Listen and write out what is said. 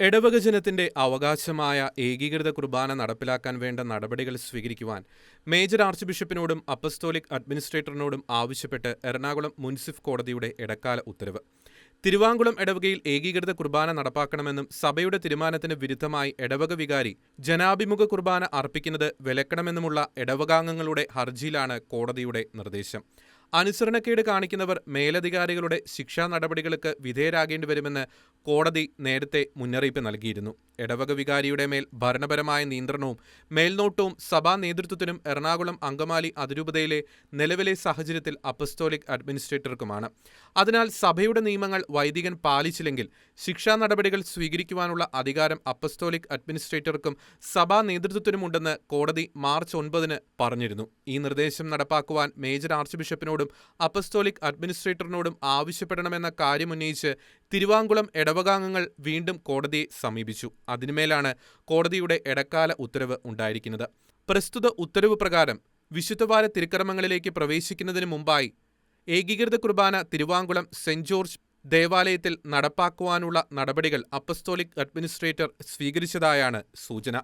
ഇടവക ജനത്തിന്റെ അവകാശമായ ഏകീകൃത കുർബാന നടപ്പിലാക്കാൻ വേണ്ട നടപടികൾ സ്വീകരിക്കുവാൻ മേജർ ആർച്ച് ബിഷപ്പിനോടും അപ്പസ്തോലിക് അഡ്മിനിസ്ട്രേറ്ററിനോടും ആവശ്യപ്പെട്ട് എറണാകുളം മുൻസിഫ് കോടതിയുടെ ഇടക്കാല ഉത്തരവ്. തിരുവാങ്കുളം ഇടവകയിൽ ഏകീകൃത കുർബാന നടപ്പാക്കണമെന്നും സഭയുടെ തീരുമാനത്തിന് വിരുദ്ധമായി ഇടവക വികാരി ജനാഭിമുഖ കുർബാന അർപ്പിക്കുന്നത് വിലക്കണമെന്നുമുള്ള ഇടവകാംഗങ്ങളുടെ ഹർജിയിലാണ് കോടതിയുടെ നിർദ്ദേശം. അനുസരണക്കേട് കാണിക്കുന്നവർ മേലധികാരികളുടെ ശിക്ഷാ നടപടികൾക്ക് വിധേയരാകേണ്ടി വരുമെന്ന് കോടതി നേരത്തെ മുന്നറിയിപ്പ് നൽകിയിരുന്നു. ഇടവക വികാരിയുടെ മേൽ ഭരണപരമായ നിയന്ത്രണവും മേൽനോട്ടവും സഭാ നേതൃത്വത്തിനും എറണാകുളം അങ്കമാലി അതിരൂപതയിലെ നിലവിലെ സാഹചര്യത്തിൽ അപ്പസ്തോലിക് അഡ്മിനിസ്ട്രേറ്റർക്കുമാണ്. അതിനാൽ സഭയുടെ നിയമങ്ങൾ വൈദികൻ പാലിച്ചില്ലെങ്കിൽ ശിക്ഷാ നടപടികൾ സ്വീകരിക്കുവാനുള്ള അധികാരം അപ്പസ്തോലിക് അഡ്മിനിസ്ട്രേറ്റർക്കും സഭാ നേതൃത്വത്തിനുമുണ്ടെന്ന് കോടതി മാർച്ച് ഒൻപതിന് പറഞ്ഞിരുന്നു. ഈ നിർദ്ദേശം നടപ്പാക്കുവാൻ മേജർ ആർച്ച് ബിഷപ്പിനോടും അപ്പസ്തോലിക് അഡ്മിനിസ്ട്രേറ്ററിനോടും ആവശ്യപ്പെടണമെന്ന കാര്യമുന്നയിച്ച് തിരുവാങ്കുളം ഇടവകാംഗങ്ങൾ വീണ്ടും കോടതിയെ സമീപിച്ചു. അതിനുമേലാണ് കോടതിയുടെ ഇടക്കാല ഉത്തരവ് ഉണ്ടായിരിക്കുന്നത്. പ്രസ്തുത ഉത്തരവ് പ്രകാരം വിശുദ്ധവാര തിരുക്കർമ്മങ്ങളിലേക്ക് പ്രവേശിക്കുന്നതിന് മുമ്പായി ഏകീകൃത കുർബാന തിരുവാങ്കുളം സെന്റ് ജോർജ് ദേവാലയത്തിൽ നടപ്പാക്കുവാനുള്ള നടപടികൾ അപ്പസ്തോലിക് അഡ്മിനിസ്ട്രേറ്റർ സ്വീകരിച്ചതായാണ് സൂചന.